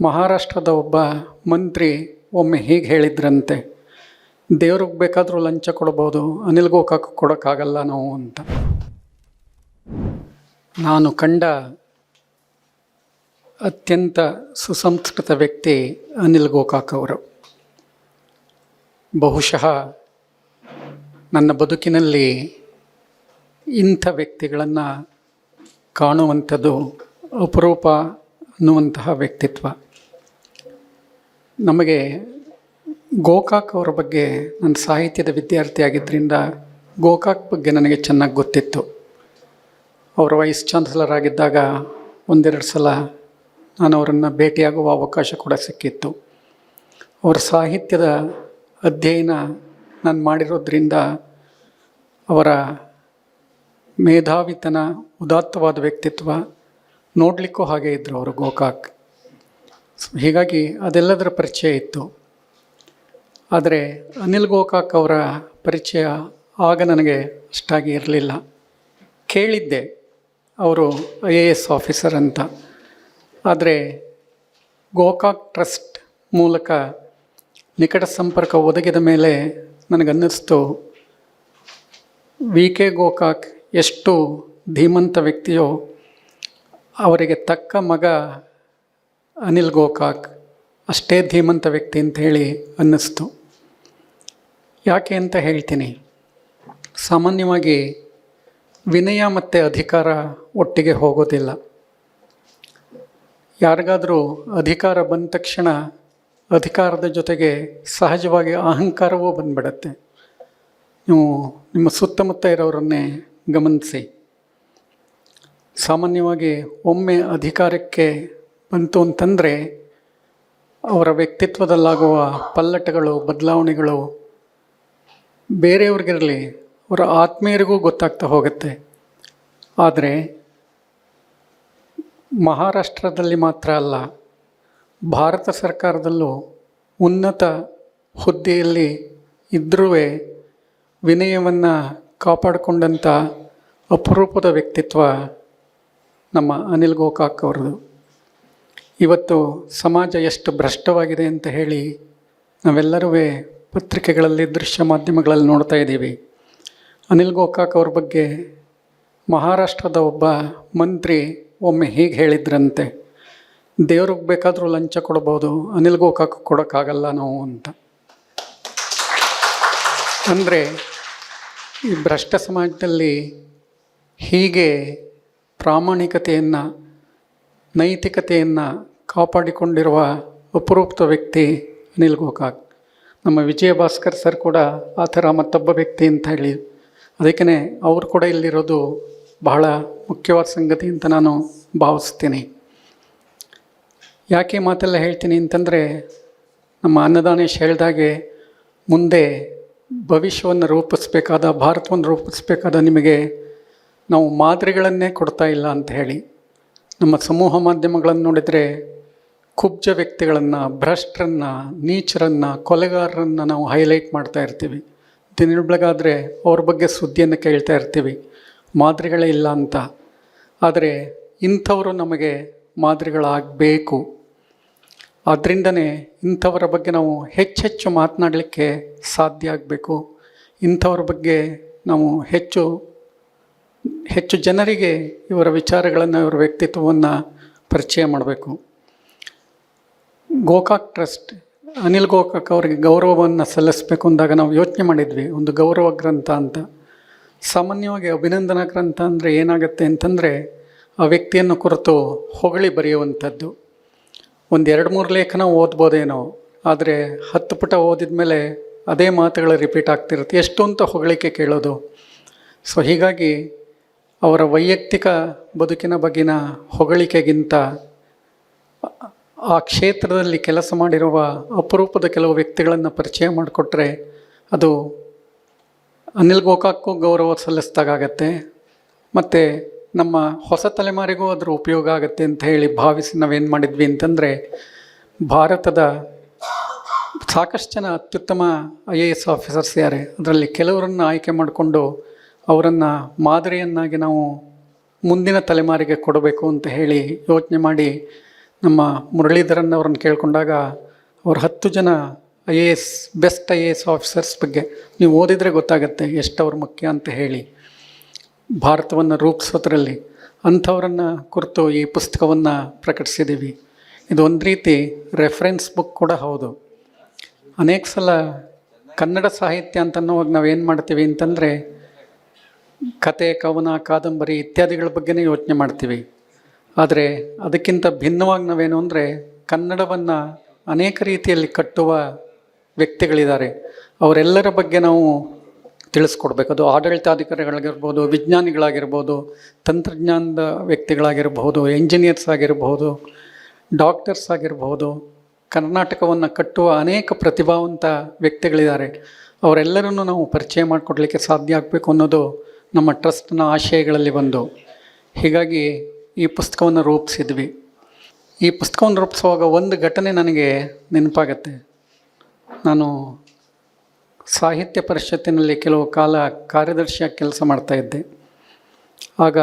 ಮಹಾರಾಷ್ಟ್ರದ ಒಬ್ಬ ಮಂತ್ರಿ ಒಮ್ಮೆ ಹೀಗೆ ಹೇಳಿದ್ರಂತೆ, ದೇವ್ರಿಗೆ ಬೇಕಾದರೂ ಲಂಚ ಕೊಡ್ಬೋದು ಅನಿಲ್ ಗೋಕಾಕ್ ಕೊಡೋಕ್ಕಾಗಲ್ಲ ನಾವು ಅಂತ. ನಾನು ಕಂಡ ಅತ್ಯಂತ ಸುಸಂಸ್ಕೃತ ವ್ಯಕ್ತಿ ಅನಿಲ್ ಗೋಕಾಕ್ ಅವರು. ಬಹುಶಃ ನನ್ನ ಬದುಕಿನಲ್ಲಿ ಇಂಥ ವ್ಯಕ್ತಿಗಳನ್ನು ಕಾಣುವಂಥದ್ದು ಅಪರೂಪ ಅನ್ನುವಂತಹ ವ್ಯಕ್ತಿತ್ವ. ನಮಗೆ ಗೋಕಾಕ್ ಅವರ ಬಗ್ಗೆ ನನ್ನ ಸಾಹಿತ್ಯದ ವಿದ್ಯಾರ್ಥಿ ಆಗಿದ್ದರಿಂದ ಗೋಕಾಕ್ ಬಗ್ಗೆ ನನಗೆ ಚೆನ್ನಾಗಿ ಗೊತ್ತಿತ್ತು. ಅವರ ವೈಸ್ ಚಾನ್ಸಲರ್ ಆಗಿದ್ದಾಗ ಒಂದೆರಡು ಸಲ ನಾನು ಅವರನ್ನು ಭೇಟಿಯಾಗುವ ಅವಕಾಶ ಕೂಡ ಸಿಕ್ಕಿತ್ತು. ಅವರ ಸಾಹಿತ್ಯದ ಅಧ್ಯಯನ ನಾನು ಮಾಡಿರೋದ್ರಿಂದ ಅವರ ಮೇಧಾವಿತನ, ಉದಾತ್ತವಾದ ವ್ಯಕ್ತಿತ್ವ ನೋಡಲಿಕ್ಕೂ ಹಾಗೆ ಇದ್ದರು ಅವರು ಗೋಕಾಕ್. ಹೀಗಾಗಿ ಅದೆಲ್ಲದರ ಪರಿಚಯ ಇತ್ತು. ಆದರೆ ಅನಿಲ್ ಗೋಕಾಕ್ ಅವರ ಪರಿಚಯ ಆಗ ನನಗೆ ಅಷ್ಟಾಗಿ ಇರಲಿಲ್ಲ. ಕೇಳಿದ್ದೆ, ಅವರು ಐ ಎ ಎಸ್ ಆಫೀಸರ್ ಅಂತ. ಆದರೆ ಗೋಕಾಕ್ ಟ್ರಸ್ಟ್ ಮೂಲಕ ನಿಕಟ ಸಂಪರ್ಕ ಒದಗಿದ ಮೇಲೆ ನನಗನ್ನಿಸ್ತು, ವಿ ಕೆ ಗೋಕಾಕ್ ಎಷ್ಟು ಧೀಮಂತ ವ್ಯಕ್ತಿಯೋ, ಅವರಿಗೆ ತಕ್ಕ ಮಗ ಅನಿಲ್ ಗೋಕಾಕ್ ಅಷ್ಟೇ ಧೀಮಂತ ವ್ಯಕ್ತಿ ಅಂತ ಹೇಳಿ ಅನ್ನಿಸ್ತು. ಯಾಕೆ ಅಂತ ಹೇಳ್ತೀನಿ. ಸಾಮಾನ್ಯವಾಗಿ ವಿನಯ ಮತ್ತು ಅಧಿಕಾರ ಒಟ್ಟಿಗೆ ಹೋಗೋದಿಲ್ಲ. ಯಾರಿಗಾದರೂ ಅಧಿಕಾರ ಬಂದ ತಕ್ಷಣ ಅಧಿಕಾರದ ಜೊತೆಗೆ ಸಹಜವಾಗಿ ಅಹಂಕಾರವೂ ಬಂದ್ಬಿಡತ್ತೆ. ನೀವು ನಿಮ್ಮ ಸುತ್ತಮುತ್ತ ಇರೋರನ್ನೇ ಗಮನಿಸಿ. ಸಾಮಾನ್ಯವಾಗಿ ಒಮ್ಮೆ ಅಧಿಕಾರಕ್ಕೆ ಬಂತು ಅಂತಂದರೆ ಅವರ ವ್ಯಕ್ತಿತ್ವದಲ್ಲಾಗುವ ಪಲ್ಲಟಗಳು, ಬದಲಾವಣೆಗಳು ಬೇರೆಯವ್ರಿಗಿರಲಿ ಅವರ ಆತ್ಮೀಯರಿಗೂ ಗೊತ್ತಾಗ್ತಾ ಹೋಗುತ್ತೆ. ಆದರೆ ಮಹಾರಾಷ್ಟ್ರದಲ್ಲಿ ಮಾತ್ರ ಅಲ್ಲ, ಭಾರತ ಸರ್ಕಾರದಲ್ಲೂ ಉನ್ನತ ಹುದ್ದೆಯಲ್ಲಿ ಇದ್ದರೂ ವಿನಯವನ್ನು ಕಾಪಾಡಿಕೊಂಡಂಥ ಅಪರೂಪದ ವ್ಯಕ್ತಿತ್ವ ನಮ್ಮ ಅನಿಲ್ ಗೋಕಾಕ್ ಅವ್ರದ್ದು. ಇವತ್ತು ಸಮಾಜ ಎಷ್ಟು ಭ್ರಷ್ಟವಾಗಿದೆ ಅಂತ ಹೇಳಿ ನಾವೆಲ್ಲರೂ ಪತ್ರಿಕೆಗಳಲ್ಲಿ, ದೃಶ್ಯ ಮಾಧ್ಯಮಗಳಲ್ಲಿ ನೋಡ್ತಾ ಇದ್ದೀವಿ. ಅನಿಲ್ ಗೋಕಾಕ್ ಅವ್ರ ಬಗ್ಗೆ ಮಹಾರಾಷ್ಟ್ರದ ಒಬ್ಬ ಮಂತ್ರಿ ಒಮ್ಮೆ ಹೀಗೆ ಹೇಳಿದ್ರಂತೆ, ದೇವ್ರಿಗೆ ಬೇಕಾದರೂ ಲಂಚ ಕೊಡ್ಬೋದು, ಅನಿಲ್ ಗೋಕಾಕ್ ಕೊಡೋಕ್ಕಾಗಲ್ಲ ನಾವು ಅಂತ. ಅಂದರೆ ಈ ಭ್ರಷ್ಟ ಸಮಾಜದಲ್ಲಿ ಹೀಗೆ ಪ್ರಾಮಾಣಿಕತೆಯನ್ನು, ನೈತಿಕತೆಯನ್ನು ಕಾಪಾಡಿಕೊಂಡಿರುವ ಅಪರೂಪ್ತ ವ್ಯಕ್ತಿ ಅನಿಲ್ ಗೋಕಾಕ್. ನಮ್ಮ ವಿಜಯ ಭಾಸ್ಕರ್ ಸರ್ ಕೂಡ ಆ ಥರ ಮತ್ತೊಬ್ಬ ವ್ಯಕ್ತಿ ಅಂತ ಹೇಳಿ. ಅದಕ್ಕೇ ಅವರು ಕೂಡ ಇಲ್ಲಿರೋದು ಬಹಳ ಮುಖ್ಯವಾದ ಸಂಗತಿ ಅಂತ ನಾನು ಭಾವಿಸ್ತೀನಿ. ಯಾಕೆ ಮಾತೆಲ್ಲ ಹೇಳ್ತೀನಿ ಅಂತಂದರೆ, ನಮ್ಮ ಅನ್ನದಾನೇಶ್ ಹೇಳಿದಾಗೆ ಮುಂದೆ ಭವಿಷ್ಯವನ್ನು ರೂಪಿಸ್ಬೇಕಾದ, ಭಾರತವನ್ನು ರೂಪಿಸ್ಬೇಕಾದ ನಿಮಗೆ ನಾವು ಮಾದರಿಗಳನ್ನೇ ಕೊಡ್ತಾ ಇಲ್ಲ ಅಂತ ಹೇಳಿ. ನಮ್ಮ ಸಮೂಹ ಮಾಧ್ಯಮಗಳನ್ನು ನೋಡಿದರೆ ಕುಬ್ಜ ವ್ಯಕ್ತಿಗಳನ್ನು, ಭ್ರಷ್ಟರನ್ನು, ನೀಚರನ್ನು, ಕೊಲೆಗಾರರನ್ನು ನಾವು ಹೈಲೈಟ್ ಮಾಡ್ತಾ ಇರ್ತೀವಿ. ದಿನ ಬೆಳಗಾದರೆ ಅವ್ರ ಬಗ್ಗೆ ಸುದ್ದಿಯನ್ನು ಕೇಳ್ತಾ ಇರ್ತೀವಿ. ಮಾದರಿಗಳೇ ಇಲ್ಲ ಅಂತ. ಆದರೆ ಇಂಥವರು ನಮಗೆ ಮಾದರಿಗಳಾಗಬೇಕು. ಅದರಿಂದನೇ ಇಂಥವರ ಬಗ್ಗೆ ನಾವು ಹೆಚ್ಚೆಚ್ಚು ಮಾತನಾಡಲಿಕ್ಕೆ ಸಾಧ್ಯ ಆಗಬೇಕು. ಇಂಥವ್ರ ಬಗ್ಗೆ ನಾವು ಹೆಚ್ಚು ಹೆಚ್ಚು ಜನರಿಗೆ ಇವರ ವಿಚಾರಗಳನ್ನು, ಇವರ ವ್ಯಕ್ತಿತ್ವವನ್ನು ಪರಿಚಯ ಮಾಡಬೇಕು. ಗೋಕಾಕ್ ಟ್ರಸ್ಟ್, ಅನಿಲ್ ಗೋಕಾಕ್ ಅವರಿಗೆ ಗೌರವವನ್ನು ಸಲ್ಲಿಸಬೇಕು ಅಂದಾಗ ನಾವು ಯೋಚನೆ ಮಾಡಿದ್ವಿ, ಒಂದು ಗೌರವ ಗ್ರಂಥ ಅಂತ. ಸಾಮಾನ್ಯವಾಗಿ ಅಭಿನಂದನಾ ಗ್ರಂಥ ಅಂದರೆ ಏನಾಗುತ್ತೆ ಅಂತಂದರೆ, ಆ ವ್ಯಕ್ತಿಯನ್ನು ಕುರಿತು ಹೊಗಳಿ ಬರೆಯುವಂಥದ್ದು. ಒಂದು ಎರಡು ಮೂರು ಲೇಖನ ಓದ್ಬೋದೇನೋ, ಆದರೆ ಹತ್ತು ಪುಟ ಓದಿದ ಮೇಲೆ ಅದೇ ಮಾತುಗಳು ರಿಪೀಟ್ ಆಗ್ತಿರುತ್ತೆ. ಎಷ್ಟು ಅಂತ ಹೊಗಳಿಕೆ ಕೇಳೋದು. ಸೊ ಹೀಗಾಗಿ ಅವರ ವೈಯಕ್ತಿಕ ಬದುಕಿನ ಬಗ್ಗಿನ ಹೊಗಳಿಕೆಗಿಂತ ಆ ಕ್ಷೇತ್ರದಲ್ಲಿ ಕೆಲಸ ಮಾಡಿರುವ ಅಪರೂಪದ ಕೆಲವು ವ್ಯಕ್ತಿಗಳನ್ನು ಪರಿಚಯ ಮಾಡಿಕೊಟ್ರೆ ಅದು ಅನಿಲ್ ಗೋಕಾಕ್ಕೂ ಗೌರವ ಸಲ್ಲಿಸ್ದಾಗತ್ತೆ ಮತ್ತು ನಮ್ಮ ಹೊಸ ತಲೆಮಾರಿಗೂ ಅದರ ಉಪಯೋಗ ಆಗುತ್ತೆ ಅಂತ ಹೇಳಿ ಭಾವಿಸಿ ನಾವೇನು ಮಾಡಿದ್ವಿ ಅಂತಂದರೆ ಭಾರತದ ಸಾಕಷ್ಟು ಜನ ಅತ್ಯುತ್ತಮ ಐ ಎ ಎಸ್ ಆಫೀಸರ್ಸ್ ಯಾರೇ, ಅದರಲ್ಲಿ ಕೆಲವರನ್ನು ಆಯ್ಕೆ ಮಾಡಿಕೊಂಡು ಅವರನ್ನು ಮಾದರಿಯನ್ನಾಗಿ ನಾವು ಮುಂದಿನ ತಲೆಮಾರಿಗೆ ಕೊಡಬೇಕು ಅಂತ ಹೇಳಿ ಯೋಚನೆ ಮಾಡಿ ನಮ್ಮ ಮುರಳೀಧರನ್ ಅವ್ರನ್ನ ಕೇಳಿಕೊಂಡಾಗ ಅವ್ರು ಹತ್ತು ಜನ I A S, best I A S officers ಬಗ್ಗೆ ನೀವು ಓದಿದರೆ ಗೊತ್ತಾಗುತ್ತೆ ಎಷ್ಟು ಅವ್ರು ಮುಖ್ಯ ಅಂತ ಹೇಳಿ. ಭಾರತವನ್ನು ರೂಪಿಸೋದ್ರಲ್ಲಿ ಅಂಥವರನ್ನು ಕುರಿತು ಈ ಪುಸ್ತಕವನ್ನು ಪ್ರಕಟಿಸಿದ್ದೀವಿ. ಇದು ಒಂದು ರೀತಿ ರೆಫರೆನ್ಸ್ ಬುಕ್ ಕೂಡ ಹೌದು. ಅನೇಕ ಸಲ ಕನ್ನಡ ಸಾಹಿತ್ಯ ಅಂತ ಅನ್ನೋವಾಗ ಏನು ಮಾಡ್ತೀವಿ ಅಂತಂದರೆ ಕತೆ, ಕವನ, ಕಾದಂಬರಿ ಇತ್ಯಾದಿಗಳ ಬಗ್ಗೆನೇ ಯೋಚನೆ ಮಾಡ್ತೀವಿ. ಆದರೆ ಅದಕ್ಕಿಂತ ಭಿನ್ನವಾಗಿ ನಾವೇನು ಅಂದರೆ ಕನ್ನಡವನ್ನು ಅನೇಕ ರೀತಿಯಲ್ಲಿ ಕಟ್ಟುವ ವ್ಯಕ್ತಿಗಳಿದ್ದಾರೆ. ಅವರೆಲ್ಲರ ಬಗ್ಗೆ ನಾವು ತಿಳಿಸ್ಕೊಡ್ಬೇಕು. ಅದು ಆಡಳಿತಾಧಿಕಾರಿಗಳಾಗಿರ್ಬೋದು, ವಿಜ್ಞಾನಿಗಳಾಗಿರ್ಬೋದು, ತಂತ್ರಜ್ಞಾನದ ವ್ಯಕ್ತಿಗಳಾಗಿರ್ಬೋದು ಎಂಜಿನಿಯರ್ಸ್ ಆಗಿರ್ಬೋದು ಡಾಕ್ಟರ್ಸ್ ಆಗಿರ್ಬೋದು, ಕರ್ನಾಟಕವನ್ನು ಕಟ್ಟುವ ಅನೇಕ ಪ್ರತಿಭಾವಂತ ವ್ಯಕ್ತಿಗಳಿದ್ದಾರೆ. ಅವರೆಲ್ಲರನ್ನು ನಾವು ಪರಿಚಯ ಮಾಡಿಕೊಡ್ಲಿಕ್ಕೆ ಸಾಧ್ಯ ಆಗಬೇಕು ಅನ್ನೋದು ನಮ್ಮ ಟ್ರಸ್ಟ್ನ ಆಶಯಗಳಲ್ಲಿ ಒಂದು. ಹೀಗಾಗಿ ಈ ಪುಸ್ತಕವನ್ನು ರೂಪಿಸಿದ್ವಿ. ಈ ಪುಸ್ತಕವನ್ನು ರೂಪಿಸುವಾಗ ಒಂದು ಘಟನೆ ನನಗೆ ನೆನಪಾಗತ್ತೆ. ನಾನು ಸಾಹಿತ್ಯ ಪರಿಷತ್ತಿನಲ್ಲಿ ಕೆಲವು ಕಾಲ ಕಾರ್ಯದರ್ಶಿಯಾಗಿ ಕೆಲಸ ಮಾಡ್ತಾಯಿದ್ದೆ ಆಗ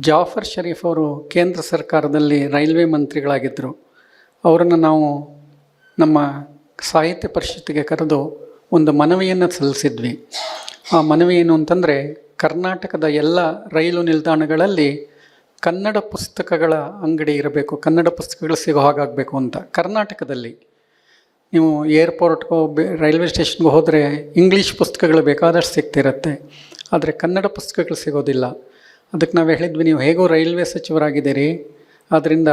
ಜಾಫರ್ ಶರೀಫ್ ಅವರು ಕೇಂದ್ರ ಸರ್ಕಾರದಲ್ಲಿ ರೈಲ್ವೆ ಮಂತ್ರಿಗಳಾಗಿದ್ದರು. ಅವರನ್ನು ನಾವು ನಮ್ಮ ಸಾಹಿತ್ಯ ಪರಿಷತ್ತಿಗೆ ಕರೆದು ಒಂದು ಮನವಿಯನ್ನು ಸಲ್ಲಿಸಿದ್ವಿ. ಆ ಮನವಿ ಏನು ಅಂತಂದರೆ ಕರ್ನಾಟಕದ ಎಲ್ಲ ರೈಲು ನಿಲ್ದಾಣಗಳಲ್ಲಿ ಕನ್ನಡ ಪುಸ್ತಕಗಳ ಅಂಗಡಿ ಇರಬೇಕು, ಕನ್ನಡ ಪುಸ್ತಕಗಳು ಸಿಗೋ ಹಾಗಾಗಬೇಕು ಅಂತ. ಕರ್ನಾಟಕದಲ್ಲಿ ನೀವು ಏರ್ಪೋರ್ಟ್ಗೋ ರೈಲ್ವೆ ಸ್ಟೇಷನ್ಗೆ ಹೋದರೆ ಇಂಗ್ಲೀಷ್ ಪುಸ್ತಕಗಳು ಬೇಕಾದಷ್ಟು ಸಿಗ್ತಿರತ್ತೆ. ಆದರೆ ಕನ್ನಡ ಪುಸ್ತಕಗಳು ಸಿಗೋದಿಲ್ಲ. ಅದಕ್ಕೆ ನಾವು ಹೇಳಿದ್ವಿ, ನೀವು ಹೇಗೋ ರೈಲ್ವೆ ಸಚಿವರಾಗಿದ್ದೀರಿ ಆದ್ದರಿಂದ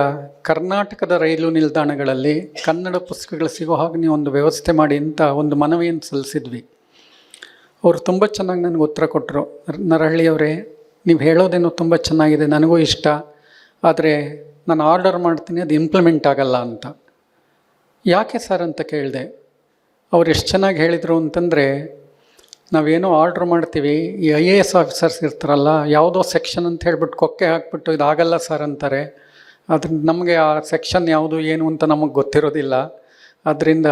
ಕರ್ನಾಟಕದ ರೈಲು ನಿಲ್ದಾಣಗಳಲ್ಲಿ ಕನ್ನಡ ಪುಸ್ತಕಗಳು ಸಿಗೋ ಹಾಗೆ ನೀವು ಒಂದು ವ್ಯವಸ್ಥೆ ಮಾಡಿ ಅಂತ ಒಂದು ಮನವಿಯನ್ನು ಸಲ್ಲಿಸಿದ್ವಿ. ಅವರು ತುಂಬ ಚೆನ್ನಾಗಿ ನನಗೆ ಉತ್ತರ ಕೊಟ್ಟರು ನರಹಳ್ಳಿಯವರೇ, ನೀವು ಹೇಳೋದೇನೋ ತುಂಬ ಚೆನ್ನಾಗಿದೆ, ನನಗೂ ಇಷ್ಟ. ಆದರೆ ನಾನು ಆರ್ಡರ್ ಮಾಡ್ತೀನಿ, ಅದು ಇಂಪ್ಲಿಮೆಂಟ್ ಆಗಲ್ಲ ಅಂತ. ಯಾಕೆ ಸರ್ ಅಂತ ಕೇಳಿದೆ. ಅವ್ರು ಎಷ್ಟು ಚೆನ್ನಾಗಿ ಹೇಳಿದರು ಅಂತಂದರೆ, ನಾವೇನೋ ಆರ್ಡ್ರ್ ಮಾಡ್ತೀವಿ, ಈ ಐ ಎ ಎಸ್ ಆಫೀಸರ್ಸ್ ಇರ್ತಾರಲ್ಲ, ಯಾವುದೋ ಸೆಕ್ಷನ್ ಅಂತ ಹೇಳ್ಬಿಟ್ಟು ಕೊಕ್ಕೆ ಹಾಕ್ಬಿಟ್ಟು ಇದಾಗಲ್ಲ ಸರ್ ಅಂತಾರೆ. ಅದ್ರ ನಮಗೆ ಆ ಸೆಕ್ಷನ್ ಯಾವುದು, ಏನು ಅಂತ ನಮಗೆ ಗೊತ್ತಿರೋದಿಲ್ಲ. ಆದ್ದರಿಂದ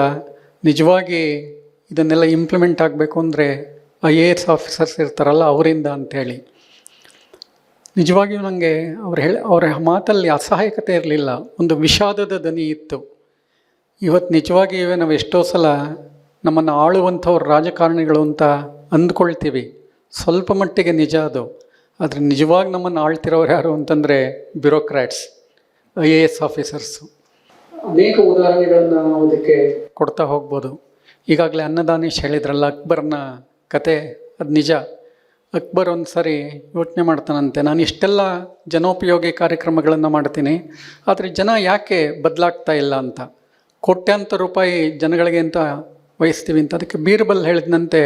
ನಿಜವಾಗಿ ಇದನ್ನೆಲ್ಲ ಇಂಪ್ಲಿಮೆಂಟ್ ಆಗಬೇಕು ಅಂದರೆ ಐ ಎ ಎಸ್ ಆಫೀಸರ್ಸ್ ಇರ್ತಾರಲ್ಲ ಅವರಿಂದ ಅಂಥೇಳಿ. ನಿಜವಾಗಿಯೂ ನನಗೆ ಅವ್ರು ಹೇಳಿ, ಅವರ ಮಾತಲ್ಲಿ ಅಸಹಾಯಕತೆ ಇರಲಿಲ್ಲ. ಒಂದು ವಿಷಾದದ ದನಿ ಇತ್ತು. ಇವತ್ತು ನಿಜವಾಗಿಯೂ ನಾವು ಎಷ್ಟೋ ಸಲ ನಮ್ಮನ್ನು ಆಳುವಂಥವ್ರು ರಾಜಕಾರಣಿಗಳು ಅಂತ ಅಂದ್ಕೊಳ್ತೀವಿ. ಸ್ವಲ್ಪ ಮಟ್ಟಿಗೆ ನಿಜ ಅದು. ಆದರೆ ನಿಜವಾಗಿ ನಮ್ಮನ್ನು ಆಳ್ತಿರೋರು ಯಾರು ಅಂತಂದರೆ bureaucrats, I A S officers. ಅನೇಕ ಉದಾಹರಣೆಗಳನ್ನು ನಾವು ಅದಕ್ಕೆ ಕೊಡ್ತಾ ಹೋಗ್ಬೋದು. ಈಗಾಗಲೇ ಅನ್ನದಾನೇಶ್ ಹೇಳಿದ್ರಲ್ಲ ಅಕ್ಬರ್ನ ಕತೆ, ಅದು ನಿಜ. ಅಕ್ಬರ್ ಒಂದು ಸಾರಿ ಯೋಚನೆ ಮಾಡ್ತಾನಂತೆ, ನಾನು ಇಷ್ಟೆಲ್ಲ ಜನೋಪಯೋಗಿ ಕಾರ್ಯಕ್ರಮಗಳನ್ನು ಮಾಡ್ತೀನಿ, ಆದರೆ ಜನ ಯಾಕೆ ಬದಲಾಗ್ತಾ ಇಲ್ಲ ಅಂತ? ಕೋಟ್ಯಾಂತರ ರೂಪಾಯಿ ಜನಗಳಿಗೆ ಅಂತ ವಹಿಸ್ತೀವಿ ಅಂತ, ಅದಕ್ಕೆ ಬೀರ್ಬಲ್ ಹೇಳಿದಂತೆ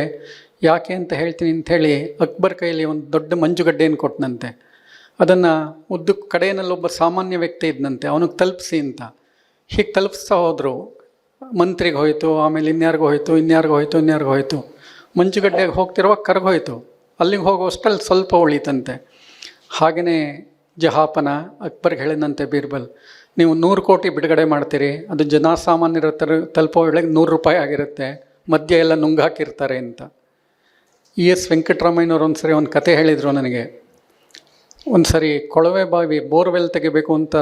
ಯಾಕೆ ಅಂತ ಹೇಳ್ತೀನಿ ಅಂತ ಹೇಳಿ ಅಕ್ಬರ್ ಕೈಯಲ್ಲಿ ಒಂದು ದೊಡ್ಡ ಮಂಜುಗಡ್ಡೆಯನ್ನು ಕೊಟ್ಟನಂತೆ ಅದನ್ನು ಉದ್ದು ಕಡೆಯಲ್ಲಿ ಒಬ್ಬ ಸಾಮಾನ್ಯ ವ್ಯಕ್ತಿ ಇದ್ದಂತೆ ಅವನಿಗೆ ತಲುಪಿಸಿ ಅಂತ. ಹೀಗೆ ತಲುಪಿಸ್ತಾ ಹೋದರು. ಮಂತ್ರಿಗೆ ಹೋಯಿತು, ಆಮೇಲೆ ಇನ್ಯಾರಿಗೂ ಹೋಯಿತು ಇನ್ಯಾರಿಗೂ ಹೋಯಿತು ಇನ್ಯಾರಿಗೂ ಹೋಯಿತು. ಮಂಜುಗಡ್ಡೆಗೆ ಹೋಗ್ತಿರುವಾಗ ಕರಗೋಯ್ತು ಅಲ್ಲಿಗೆ ಹೋಗುವಷ್ಟಲ್ಲಿ ಸ್ವಲ್ಪ ಉಳಿತಂತೆ. ಹಾಗೆಯೇ ಜಹಾಪನ ಅಕ್ಬರ್ಗೆ ಹೇಳಿದಂತೆ ಬೀರ್ಬಲ್, ನೀವು ನೂರು ಕೋಟಿ ಬಿಡುಗಡೆ ಮಾಡ್ತೀರಿ, ಅದು ಜನಸಾಮಾನ್ಯರ ತರ ತಲುಪೋ ವೇಳೆಗೆ ನೂರು ರೂಪಾಯಿ ಆಗಿರುತ್ತೆ ಮಧ್ಯ ಎಲ್ಲ ನುಂಗಾಕಿರ್ತಾರೆ ಅಂತ. ಇ ಎಸ್ ವೆಂಕಟರಾಮಯ್ಯನವ್ರು ಒಂದು ಸರಿ ಒಂದು ಕತೆ ಹೇಳಿದರು ನನಗೆ. ಒಂದು ಸರಿ ಕೊಳವೆ ಬಾವಿ ಬೋರ್ವೆಲ್ ತೆಗಿಬೇಕು ಅಂತ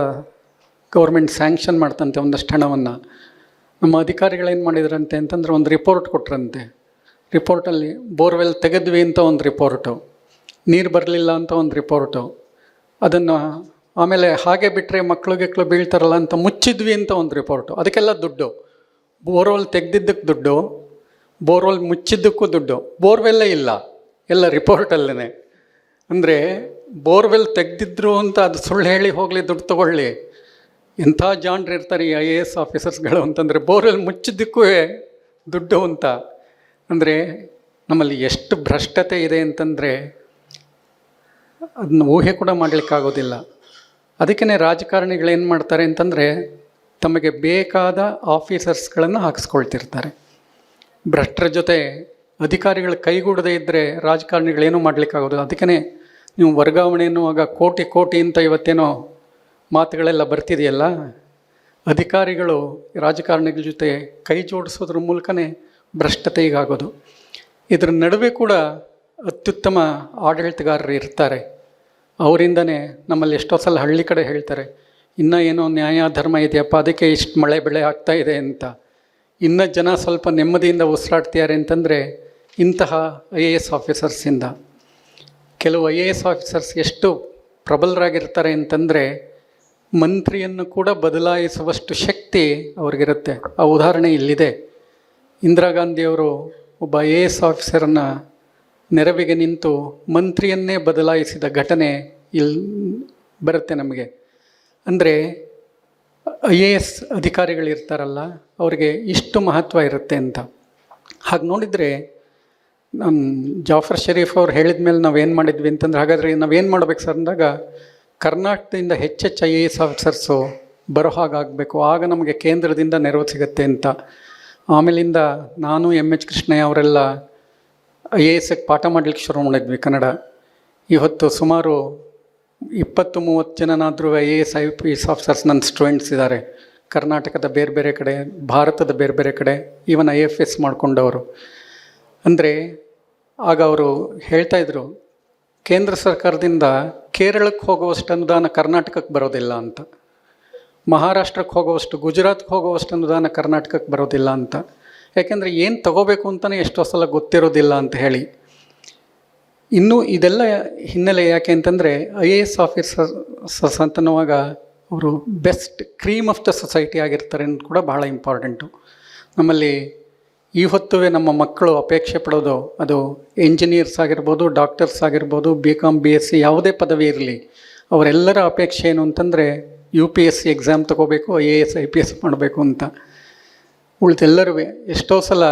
ಗೌರ್ಮೆಂಟ್ ಸ್ಯಾಂಕ್ಷನ್ ಮಾಡ್ತಂತೆ ಒಂದಷ್ಟು ಹಣವನ್ನು. ನಮ್ಮ ಅಧಿಕಾರಿಗಳೇನು ಮಾಡಿದ್ರಂತೆ ಅಂತಂದ್ರೆ ಒಂದು ರಿಪೋರ್ಟ್ ಕೊಟ್ರಂತೆ. ರಿಪೋರ್ಟಲ್ಲಿ ಬೋರ್ವೆಲ್ ತೆಗೆದ್ವಿ ಅಂತ ಒಂದು ರಿಪೋರ್ಟು, ನೀರು ಬರಲಿಲ್ಲ ಅಂತ ಒಂದು ರಿಪೋರ್ಟು, ಅದನ್ನು ಆಮೇಲೆ ಹಾಗೆ ಬಿಟ್ಟರೆ ಮಕ್ಕಳು ಗಿಕ್ಳು ಬೀಳ್ತಾರಲ್ಲ ಅಂತ ಮುಚ್ಚಿದ್ವಿ ಅಂತ ಒಂದು ರಿಪೋರ್ಟು. ಅದಕ್ಕೆಲ್ಲ ದುಡ್ಡು. ಬೋರ್ವೆಲ್ ತೆಗೆದಿದ್ದಕ್ಕೆ ದುಡ್ಡು, ಬೋರ್ವೆಲ್ ಮುಚ್ಚಿದ್ದಕ್ಕೂ ದುಡ್ಡು. ಬೋರ್ವೆಲ್ಲೇ ಇಲ್ಲ, ಎಲ್ಲ ರಿಪೋರ್ಟಲ್ಲೇ ಅಂದರೆ ಬೋರ್ವೆಲ್ ತೆಗೆದಿದ್ರು ಅಂತ ಅದು ಸುಳ್ಳು ಹೇಳಿ ಹೋಗಲಿ, ದುಡ್ಡು ತಗೊಳ್ಳಿ. ಎಂಥ ಜಾಣ್ರು ಇರ್ತಾರೆ ಈ ಐ ಎ ಎಸ್ ಆಫೀಸರ್ಸ್ಗಳು ಅಂತಂದರೆ ಬೋರ್ವೆಲ್ ಮುಚ್ಚಿದ್ದಕ್ಕೂ ದುಡ್ಡು ಅಂತ. ಅಂದರೆ ನಮ್ಮಲ್ಲಿ ಎಷ್ಟು ಭ್ರಷ್ಟತೆ ಇದೆ ಅಂತಂದರೆ ಅದನ್ನ ಊಹೆ ಕೂಡ ಮಾಡಲಿಕ್ಕಾಗೋದಿಲ್ಲ. ಅದಕ್ಕೇ ರಾಜಕಾರಣಿಗಳು ಏನು ಮಾಡ್ತಾರೆ ಅಂತಂದರೆ ತಮಗೆ ಬೇಕಾದ ಆಫೀಸರ್ಸ್ಗಳನ್ನು ಹಾಕಿಸ್ಕೊಳ್ತಿರ್ತಾರೆ. ಭ್ರಷ್ಟರ ಜೊತೆ ಅಧಿಕಾರಿಗಳು ಕೈಗೂಡದೇ ಇದ್ದರೆ ರಾಜಕಾರಣಿಗಳೇನೂ ಮಾಡಲಿಕ್ಕಾಗೋದಿಲ್ಲ. ಅದಕ್ಕೇ ನೀವು ವರ್ಗಾವಣೆ ಎನ್ನುವಾಗ ಕೋಟಿ ಕೋಟಿ ಅಂತ ಇವತ್ತೇನೋ ಮಾತುಗಳೆಲ್ಲ ಬರ್ತಿದೆಯಲ್ಲ? ಅಧಿಕಾರಿಗಳು ರಾಜಕಾರಣಿಗಳ ಜೊತೆ ಕೈ ಜೋಡಿಸೋದ್ರ ಮೂಲಕನೇ ಭ್ರಷ್ಟತೆ ಈಗಾಗೋದು ಇದರ ನಡುವೆ ಕೂಡ ಅತ್ಯುತ್ತಮ ಆಡಳಿತಗಾರರು ಇರ್ತಾರೆ. ಅವರಿಂದನೇ ನಮ್ಮಲ್ಲಿ ಎಷ್ಟೋ ಸಲ ಹಳ್ಳಿ ಕಡೆ ಹೇಳ್ತಾರೆ, ಇನ್ನೂ ಏನೋ ನ್ಯಾಯ ಧರ್ಮ ಇದೆಯಪ್ಪ, ಅದಕ್ಕೆ ಇಷ್ಟು ಮಳೆ ಬೆಳೆ ಆಗ್ತಾ ಇದೆ ಅಂತ. ಇನ್ನೂ ಜನ ಸ್ವಲ್ಪ ನೆಮ್ಮದಿಯಿಂದ ಉಸಿರಾಡ್ತಿದ್ದಾರೆ ಅಂತಂದರೆ ಇಂತಹ ಐ ಎ ಎಸ್ ಆಫೀಸರ್ಸಿಂದ ಕೆಲವು ಐ ಎ ಎಸ್ ಆಫೀಸರ್ಸ್ ಎಷ್ಟು ಪ್ರಬಲರಾಗಿರ್ತಾರೆ ಅಂತಂದರೆ ಮಂತ್ರಿಯನ್ನು ಕೂಡ ಬದಲಾಯಿಸುವಷ್ಟು ಶಕ್ತಿ ಅವ್ರಿಗಿರುತ್ತೆ. ಆ ಉದಾಹರಣೆ ಇಲ್ಲಿದೆ. ಇಂದಿರಾ ಗಾಂಧಿಯವರು ಒಬ್ಬ ಐ ಎ ಎಸ್ ಆಫೀಸರನ್ನು ನೆರವಿಗೆ ನಿಂತು ಮಂತ್ರಿಯನ್ನೇ ಬದಲಾಯಿಸಿದ ಘಟನೆ ಇಲ್ಲಿ ಬರುತ್ತೆ ನಮಗೆ. ಅಂದರೆ ಐ ಎ ಎಸ್ ಅಧಿಕಾರಿಗಳಿರ್ತಾರಲ್ಲ, ಅವರಿಗೆ ಇಷ್ಟು ಮಹತ್ವ ಇರುತ್ತೆ ಅಂತ. ಹಾಗೆ ನೋಡಿದರೆ ನಾನು ಜಾಫರ್ ಶರೀಫ್ ಅವ್ರು ಹೇಳಿದ ಮೇಲೆ ನಾವೇನು ಮಾಡಿದ್ವಿ ಅಂತಂದ್ರೆ, ಹಾಗಾದರೆ ನಾವೇನು ಮಾಡ್ಬೇಕು ಸರ್ ಅಂದಾಗ, ಕರ್ನಾಟಕದಿಂದ ಹೆಚ್ಚೆಚ್ಚು ಐ ಎ ಎಸ್ ಆಫೀಸರ್ಸು ಬರೋ ಹಾಗಾಗಬೇಕು. ಆಗ ನಮಗೆ ಕೇಂದ್ರದಿಂದ ನೆರವು ಸಿಗುತ್ತೆ ಅಂತ. ಆಮೇಲಿಂದ ನಾನು ಎಂ ಎಚ್ ಕೃಷ್ಣಯ್ಯ ಅವರೆಲ್ಲ ಐ ಎ ಎಸ್ಗೆ ಪಾಠ ಮಾಡಲಿಕ್ಕೆ ಶುರು ಮಾಡಿದ್ವಿ ಕನ್ನಡ. ಇವತ್ತು ಸುಮಾರು ಇಪ್ಪತ್ತು ಮೂವತ್ತು ಜನನಾದರೂ I A S, I P S officers ನನ್ನ ಸ್ಟೂಡೆಂಟ್ಸ್ ಇದ್ದಾರೆ. ಕರ್ನಾಟಕದ ಬೇರೆ ಬೇರೆ ಕಡೆ, ಭಾರತದ ಬೇರೆ ಬೇರೆ ಕಡೆ, ಈವನ್ ಐ ಎಫ್ ಎಸ್ ಮಾಡಿಕೊಂಡವರು. ಅಂದರೆ ಆಗ ಅವರು ಹೇಳ್ತಾಯಿದ್ರು ಕೇಂದ್ರ ಸರ್ಕಾರದಿಂದ ಕೇರಳಕ್ಕೆ ಹೋಗುವಷ್ಟು ಅನುದಾನ ಕರ್ನಾಟಕಕ್ಕೆ ಬರೋದಿಲ್ಲ ಅಂತ. ಮಹಾರಾಷ್ಟ್ರಕ್ಕೆ ಹೋಗೋವಷ್ಟು, ಗುಜರಾತ್ಗೆ ಹೋಗೋವಷ್ಟು ಅನುದಾನ ಕರ್ನಾಟಕಕ್ಕೆ ಬರೋದಿಲ್ಲ ಅಂತ. ಯಾಕೆಂದರೆ ಏನು ತಗೋಬೇಕು ಅಂತಲೇ ಎಷ್ಟೋ ಸಲ ಗೊತ್ತಿರೋದಿಲ್ಲ ಅಂತ ಹೇಳಿ. ಇನ್ನು ಇದೆಲ್ಲ ಹಿನ್ನೆಲೆ ಯಾಕೆ ಅಂತಂದರೆ ಐ ಎ ಎಸ್ ಆಫೀಸರ್ಸ್ ಅಂತನ್ನುವಾಗ ಅವರು best cream of the society ಆಗಿರ್ತಾರೆ ಅಂತ ಕೂಡ ಭಾಳ ಇಂಪಾರ್ಟೆಂಟು. ನಮ್ಮಲ್ಲಿ ಈ ಹೊತ್ತುವೆ ನಮ್ಮ ಮಕ್ಕಳು ಅಪೇಕ್ಷೆ ಪಡೋದು ಅದು ಇಂಜಿನಿಯರ್ಸ್ ಆಗಿರ್ಬೋದು, ಡಾಕ್ಟರ್ಸ್ ಆಗಿರ್ಬೋದು, B Com B S C ಯಾವುದೇ ಪದವಿ ಇರಲಿ, ಅವರೆಲ್ಲರ ಅಪೇಕ್ಷೆ ಏನು ಅಂತಂದರೆ U P S C exam ತಗೋಬೇಕು I A S I P S ಮಾಡಬೇಕು ಅಂತ. ಉಳಿದೆಲ್ಲರೂ ಎಷ್ಟೋ ಸಲ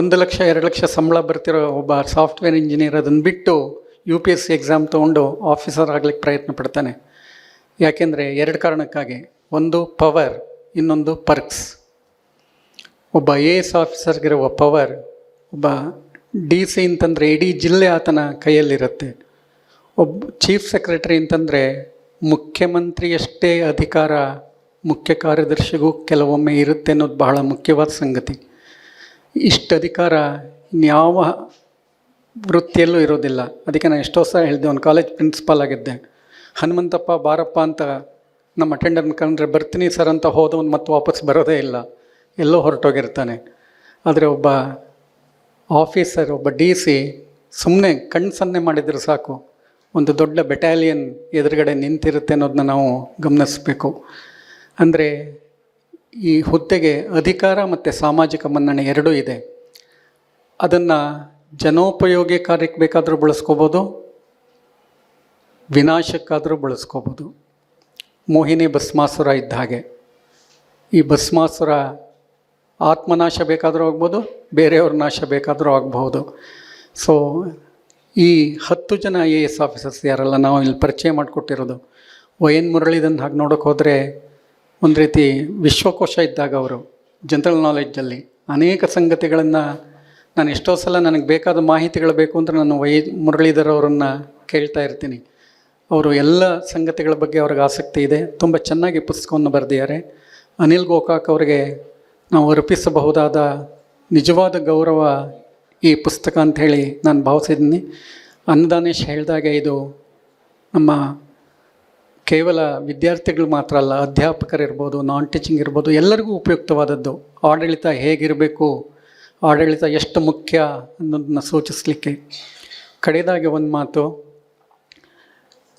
ಒಂದು ಲಕ್ಷ, ಎರಡು ಲಕ್ಷ ಸಂಬಳ ಬರ್ತಿರೋ ಒಬ್ಬ ಸಾಫ್ಟ್ವೇರ್ ಇಂಜಿನಿಯರ್ ಅದನ್ನು ಬಿಟ್ಟು U P S C exam ತೊಗೊಂಡು ಆಫೀಸರ್ ಆಗಲಿಕ್ಕೆ ಪ್ರಯತ್ನ ಪಡ್ತಾನೆ. ಯಾಕೆಂದರೆ ಎರಡು ಕಾರಣಕ್ಕಾಗಿ. ಒಂದು ಪವರ್ ಇನ್ನೊಂದು ಪರ್ಕ್ಸ್ ಒಬ್ಬ ಐ ಎ ಎಸ್ ಆಫೀಸರ್ಗಿರುವ ಪವರ್ ಒಬ್ಬ ಡಿ ಸಿ ಅಂತಂದರೆ ಇಡೀ ಜಿಲ್ಲೆ ಆತನ ಕೈಯಲ್ಲಿರುತ್ತೆ. ಒಬ್ಬ ಚೀಫ್ ಸೆಕ್ರೆಟರಿ ಅಂತಂದರೆ ಮುಖ್ಯಮಂತ್ರಿಯಷ್ಟೇ ಅಧಿಕಾರ ಮುಖ್ಯ ಕಾರ್ಯದರ್ಶಿಗೂ ಕೆಲವೊಮ್ಮೆ ಇರುತ್ತೆ ಅನ್ನೋದು ಬಹಳ ಮುಖ್ಯವಾದ ಸಂಗತಿ. ಇಷ್ಟು ಅಧಿಕಾರ ಇನ್ಯಾವ ವೃತ್ತಿಯಲ್ಲೂ ಇರೋದಿಲ್ಲ. ಅದಕ್ಕೆ ನಾನು ಎಷ್ಟೋ ಸಹ ಹೇಳಿದೆ, ಒಂದು ಕಾಲೇಜ್ ಪ್ರಿನ್ಸಿಪಾಲ್ ಆಗಿದ್ದೆ. ಹನುಮಂತಪ್ಪ, ಬಾರಪ್ಪ ಅಂತ ನಮ್ಮ ಅಟೆಂಡರ್ನ ಕಂಡ್ರೆ ಬರ್ತೀನಿ ಸರ್ ಅಂತ ಹೋದವನು ಮತ್ತೆ ವಾಪಸ್ ಬರೋದೇ ಇಲ್ಲ. ಎಲ್ಲೋ ಹೊರಟೋಗಿರ್ತಾನೆ. ಆದರೆ ಒಬ್ಬ ಆಫೀಸರ್ ಒಬ್ಬ ಡಿ ಸಿ ಸುಮ್ಮನೆ ಕಣ್ಣು ಸನ್ನೆ ಮಾಡಿದರೆ ಸಾಕು. ಒಂದು ದೊಡ್ಡ ಬೆಟಾಲಿಯನ್ ಎದುರುಗಡೆ ನಿಂತಿರುತ್ತೆ ಅನ್ನೋದನ್ನ ನಾವು ಗಮನಿಸಬೇಕು. ಅಂದರೆ ಈ ಹುದ್ದೆಗೆ ಅಧಿಕಾರ ಮತ್ತು ಸಾಮಾಜಿಕ ಮನ್ನಣೆ ಎರಡೂ ಇದೆ. ಅದನ್ನು ಜನೋಪಯೋಗಿ ಕಾರ್ಯಕ್ಕೆ ಬೇಕಾದರೂ ಬಳಸ್ಕೋಬೋದು, ವಿನಾಶಕ್ಕಾದರೂ ಬಳಸ್ಕೋಬೋದು. ಮೋಹಿನಿ ಭಸ್ಮಾಸುರ ಇದ್ದ ಹಾಗೆ. ಈ ಭಸ್ಮಾಸುರ ಆತ್ಮನಾಶ ಬೇಕಾದರೂ ಆಗ್ಬೋದು, ಬೇರೆಯವ್ರ ನಾಶ ಬೇಕಾದರೂ ಆಗಬಹುದು. ಸೊ ಈ ಹತ್ತು ಜನ ಐ ಎ ಎಸ್ ಆಫೀಸರ್ಸ್ ಯಾರೆಲ್ಲ ನಾವು ಇಲ್ಲಿ ಪರಿಚಯ ಮಾಡಿಕೊಟ್ಟಿರೋದು ಒ ಎನ್ ಹಾಗೆ ನೋಡೋಕೆ ಹೋದರೆ ಒಂದು ರೀತಿ ವಿಶ್ವಕೋಶ ಇದ್ದಾಗ ಅವರು ಜನರಲ್ ನಾಲೆಡ್ಜಲ್ಲಿ ಅನೇಕ ಸಂಗತಿಗಳನ್ನು ನಾನು ಎಷ್ಟೋ ಸಲ ನನಗೆ ಬೇಕಾದ ಮಾಹಿತಿಗಳು ಬೇಕು ಅಂದರೆ ನಾನು ವೈ ಮುರಳೀಧರ್ ಅವರನ್ನು ಕೇಳ್ತಾ ಇರ್ತೀನಿ. ಅವರು ಎಲ್ಲ ಸಂಗತಿಗಳ ಬಗ್ಗೆ ಅವ್ರಿಗೆ ಆಸಕ್ತಿ ಇದೆ. ತುಂಬ ಚೆನ್ನಾಗಿ ಪುಸ್ತಕವನ್ನು ಬರೆದಿದ್ದಾರೆ. ಅನಿಲ್ ಗೋಕಾಕ್ ಅವರಿಗೆ ನಾವು ಅರ್ಪಿಸಬಹುದಾದ ನಿಜವಾದ ಗೌರವ ಈ ಪುಸ್ತಕ ಅಂಥೇಳಿ ನಾನು ಭಾವಿಸಿದ್ದೀನಿ. ಅನ್ನದಾನೇಶ್ ಹೇಳಿದಾಗೆ ಇದು ನಮ್ಮ ಕೇವಲ ವಿದ್ಯಾರ್ಥಿಗಳು ಮಾತ್ರ ಅಲ್ಲ, ಅಧ್ಯಾಪಕರಿರ್ಬೋದು ನಾನ್ ಟೀಚಿಂಗ್ ಇರ್ಬೋದು, ಎಲ್ಲರಿಗೂ ಉಪಯುಕ್ತವಾದದ್ದು. ಆಡಳಿತ ಹೇಗಿರಬೇಕು, ಆಡಳಿತ ಎಷ್ಟು ಮುಖ್ಯ ಅನ್ನೋದನ್ನ ಸೂಚಿಸಲಿಕ್ಕೆ. ಕಡೆಯದಾಗಿ ಒಂದು ಮಾತು,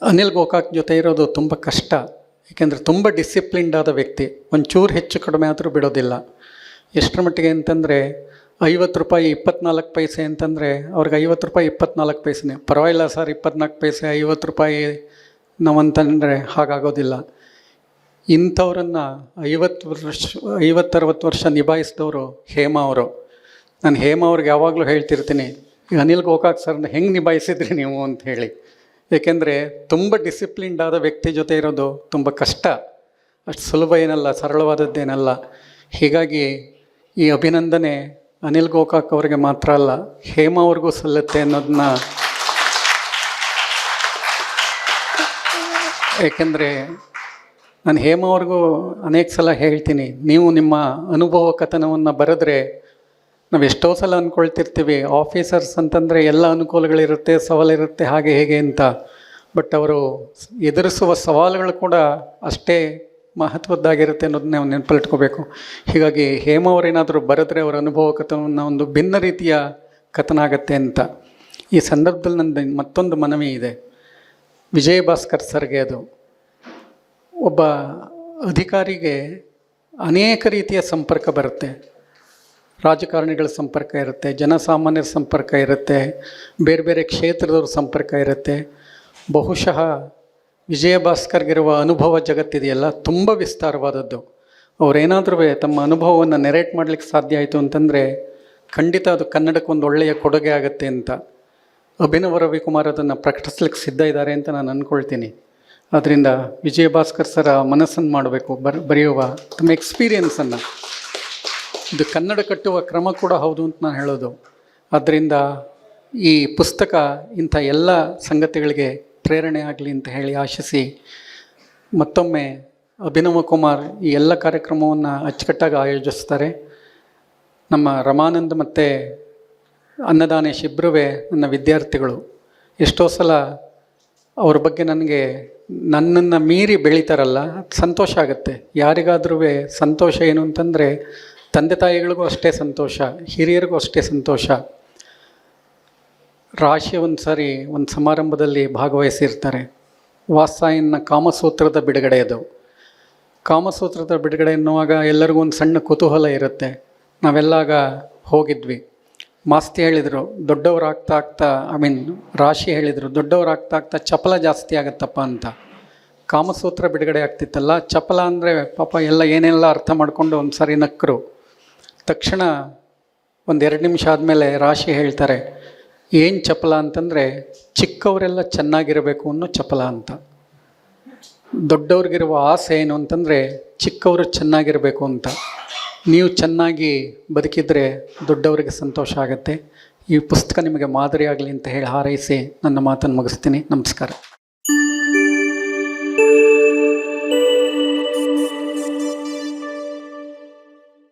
ಅನಿಲ್ ಗೋಕಾಕ್ ಜೊತೆ ಇರೋದು ತುಂಬ ಕಷ್ಟ. ಏಕೆಂದರೆ ತುಂಬ ಡಿಸಿಪ್ಲಿನ್ಡ್ ಆದ ವ್ಯಕ್ತಿ. ಒಂಚೂರು ಹೆಚ್ಚು ಕಡಿಮೆ ಆದರೂ ಬಿಡೋದಿಲ್ಲ. ಎಷ್ಟರ ಮಟ್ಟಿಗೆ ಅಂತಂದರೆ ಐವತ್ತು ರೂಪಾಯಿ ಇಪ್ಪತ್ನಾಲ್ಕು ಪೈಸೆ ಅಂತಂದರೆ ಅವ್ರಿಗೆ ಐವತ್ತು ರೂಪಾಯಿ ಇಪ್ಪತ್ನಾಲ್ಕು ಪೈಸೆನೇ. ಪರವಾಗಿಲ್ಲ ಸರ್, ಇಪ್ಪತ್ನಾಲ್ಕು ಪೈಸೆ, ಐವತ್ತು ರೂಪಾಯಿ ನಾವಂತಂದರೆ ಹಾಗಾಗೋದಿಲ್ಲ. ಇಂಥವ್ರನ್ನು ಐವತ್ತು ವರ್ಷ, ಐವತ್ತರವತ್ತು ವರ್ಷ ನಿಭಾಯಿಸಿದವರು ಹೇಮಾ ಅವರು. ನಾನು ಹೇಮಾ ಅವ್ರಿಗೆ ಯಾವಾಗಲೂ ಹೇಳ್ತಿರ್ತೀನಿ ಅನಿಲ್ ಗೋಕಾಕ್ ಸರ್ನ ಹೆಂಗೆ ನಿಭಾಯಿಸಿದ್ರಿ ನೀವು ಅಂತ ಹೇಳಿ. ಏಕೆಂದರೆ ತುಂಬ ಡಿಸಿಪ್ಲಿನ್ಡ್ ಆದ ವ್ಯಕ್ತಿ ಜೊತೆ ಇರೋದು ತುಂಬ ಕಷ್ಟ. ಅಷ್ಟು ಸುಲಭ ಏನಲ್ಲ, ಸರಳವಾದದ್ದೇನಲ್ಲ. ಹೀಗಾಗಿ ಈ ಅಭಿನಂದನೆ ಅನಿಲ್ ಗೋಕಾಕ್ ಅವರಿಗೆ ಮಾತ್ರ ಅಲ್ಲ, ಹೇಮ ಅವ್ರಿಗೂ ಸಲ್ಲುತ್ತೆ ಅನ್ನೋದನ್ನ ಏಕೆಂದರೆ ನಾನು ಹೇಮ ಅವ್ರಿಗೂ ಅನೇಕ ಸಲ ಹೇಳ್ತೀನಿ, ನೀವು ನಿಮ್ಮ ಅನುಭವ ಕಥನವನ್ನು ಬರೆದ್ರೆ ನಾವು ಎಷ್ಟೋ ಸಲ ಅಂದ್ಕೊಳ್ತಿರ್ತೀವಿ ಆಫೀಸರ್ಸ್ ಅಂತಂದರೆ ಎಲ್ಲ ಅನುಕೂಲಗಳಿರುತ್ತೆ, ಸವಾಲಿರುತ್ತೆ, ಹಾಗೆ ಹೇಗೆ ಅಂತ. ಬಟ್ ಅವರು ಎದುರಿಸುವ ಸವಾಲುಗಳು ಕೂಡ ಅಷ್ಟೇ ಮಹತ್ವದ್ದಾಗಿರುತ್ತೆ ಅನ್ನೋದನ್ನ ನಾವು ನೆನಪಲ್ಲಿಟ್ಕೋಬೇಕು. ಹೀಗಾಗಿ ಹೇಮ ಅವರೇನಾದರೂ ಬರೆದ್ರೆ ಅವರ ಅನುಭವ ಕಥನವನ್ನು ಒಂದು ಭಿನ್ನ ರೀತಿಯ ಕಥನ ಆಗತ್ತೆ ಅಂತ. ಈ ಸಂದರ್ಭದಲ್ಲಿ ನನ್ನ ಮತ್ತೊಂದು ಮನವಿ ಇದೆ. ವಿಜಯಭಾಸ್ಕರ್ ಸರ್ಗೆ ಅದು. ಒಬ್ಬ ಅಧಿಕಾರಿಗೆ ಅನೇಕ ರೀತಿಯ ಸಂಪರ್ಕ ಬರುತ್ತೆ. ರಾಜಕಾರಣಿಗಳ ಸಂಪರ್ಕ ಇರುತ್ತೆ, ಜನಸಾಮಾನ್ಯರ ಸಂಪರ್ಕ ಇರುತ್ತೆ, ಬೇರೆ ಬೇರೆ ಕ್ಷೇತ್ರದವ್ರ ಸಂಪರ್ಕ ಇರುತ್ತೆ. ಬಹುಶಃ ವಿಜಯ ಭಾಸ್ಕರ್ಗಿರುವ ಅನುಭವ ಜಗತ್ತಿದೆಯಲ್ಲ, ತುಂಬ ವಿಸ್ತಾರವಾದದ್ದು. ಅವರೇನಾದರೂ ತಮ್ಮ ಅನುಭವವನ್ನು ನೆರೇಟ್ ಮಾಡಲಿಕ್ಕೆ ಸಾಧ್ಯ ಆಯಿತು ಅಂತಂದರೆ, ಖಂಡಿತ ಅದು ಕನ್ನಡಕ್ಕೆ ಒಂದು ಒಳ್ಳೆಯ ಕೊಡುಗೆ ಆಗುತ್ತೆ ಅಂತ. ಅಭಿನವ ರವಿಕುಮಾರ್ ಅದನ್ನು ಪ್ರಕಟಿಸ್ಲಿಕ್ಕೆ ಸಿದ್ಧ ಇದ್ದಾರೆ ಅಂತ ನಾನು ಅಂದ್ಕೊಳ್ತೀನಿ ಆದ್ದರಿಂದ ವಿಜಯ ಭಾಸ್ಕರ್ ಸರ ಮನಸ್ಸನ್ನು ಮಾಡಬೇಕು, ಬರ್, ಬರೆಯುವ ತಮ್ಮ ಎಕ್ಸ್ಪೀರಿಯನ್ಸನ್ನು ಇದು ಕನ್ನಡ ಕಟ್ಟುವ ಕ್ರಮ ಕೂಡ ಹೌದು ಅಂತ ನಾನು ಹೇಳೋದು. ಆದ್ದರಿಂದ ಈ ಪುಸ್ತಕ ಇಂಥ ಎಲ್ಲ ಸಂಗತಿಗಳಿಗೆ ಪ್ರೇರಣೆ ಆಗಲಿ ಅಂತ ಹೇಳಿ ಆಶಿಸಿ ಮತ್ತೊಮ್ಮೆ ಅಭಿನವ ಕುಮಾರ್ ಈ ಎಲ್ಲ ಕಾರ್ಯಕ್ರಮವನ್ನು ಅಚ್ಚುಕಟ್ಟಾಗಿ ಆಯೋಜಿಸ್ತಾರೆ. ನಮ್ಮ ರಮಾನಂದ್ ಮತ್ತು ಅನ್ನದಾನೇಶ್ ಇಬ್ಬರೂ ನನ್ನ ವಿದ್ಯಾರ್ಥಿಗಳು. ಎಷ್ಟೋ ಸಲ ಅವ್ರ ಬಗ್ಗೆ ನನಗೆ ನನ್ನನ್ನು ಮೀರಿ ಬೆಳೀತಾರಲ್ಲ, ಸಂತೋಷ ಆಗುತ್ತೆ. ಯಾರಿಗಾದ್ರೂ ಸಂತೋಷ ಏನು ಅಂತಂದರೆ ತಂದೆ ತಾಯಿಗಳಿಗೂ ಅಷ್ಟೇ ಸಂತೋಷ, ಹಿರಿಯರಿಗೂ ಅಷ್ಟೇ ಸಂತೋಷ. ರಾಶಿ ಒಂದು ಸಾರಿ ಒಂದು ಸಮಾರಂಭದಲ್ಲಿ ಭಾಗವಹಿಸಿರ್ತಾರೆ. ವಾತ್ಸಾಯನ ಕಾಮಸೂತ್ರದ ಬಿಡುಗಡೆ ಅದು. ಕಾಮಸೂತ್ರದ ಬಿಡುಗಡೆ ಎನ್ನುವಾಗ ಎಲ್ಲರಿಗೂ ಒಂದು ಸಣ್ಣ ಕುತೂಹಲ ಇರುತ್ತೆ. ನಾವೆಲ್ಲಾಗ ಹೋಗಿದ್ವಿ. ಮಾಸ್ತಿ ಹೇಳಿದರು, ದೊಡ್ಡವರಾಗ್ತಾ ಆಗ್ತಾ ಐ ಮೀನ್ ರಾಶಿ ಹೇಳಿದರು, ದೊಡ್ಡವರಾಗ್ತಾ ಆಗ್ತಾ ಚಪಲ ಜಾಸ್ತಿ ಆಗುತ್ತಪ್ಪ ಅಂತ. ಕಾಮಸೂತ್ರ ಬಿಡುಗಡೆ ಆಗ್ತಿತ್ತಲ್ಲ, ಚಪಲ ಅಂದರೆ ಪಾಪ ಎಲ್ಲ ಏನೆಲ್ಲ ಅರ್ಥ ಮಾಡಿಕೊಂಡು ಒಂದು ಸಾರಿ ನಕ್ಕರು ತಕ್ಷಣ ಒಂದು ಎರಡು ನಿಮಿಷ ಆದಮೇಲೆ ರಾಶಿ ಹೇಳ್ತಾರೆ ಏನು ಚಪಲ ಅಂತಂದರೆ ಚಿಕ್ಕವರೆಲ್ಲ ಚೆನ್ನಾಗಿರಬೇಕು ಅನ್ನೋ ಚಪಲ ಅಂತ. ದೊಡ್ಡವ್ರಿಗಿರುವ ಆಸೆ ಏನು ಅಂತಂದರೆ ಚಿಕ್ಕವರು ಚೆನ್ನಾಗಿರಬೇಕು ಅಂತ. ನೀವು ಚೆನ್ನಾಗಿ ಬದುಕಿದರೆ ದೊಡ್ಡವರಿಗೆ ಸಂತೋಷ ಆಗುತ್ತೆ. ಈ ಪುಸ್ತಕ ನಿಮಗೆ ಮಾದರಿಯಾಗಲಿ ಅಂತ ಹೇಳಿ ಹಾರೈಸಿ ನನ್ನ ಮಾತನ್ನು ಮುಗಿಸ್ತೀನಿ. ನಮಸ್ಕಾರ.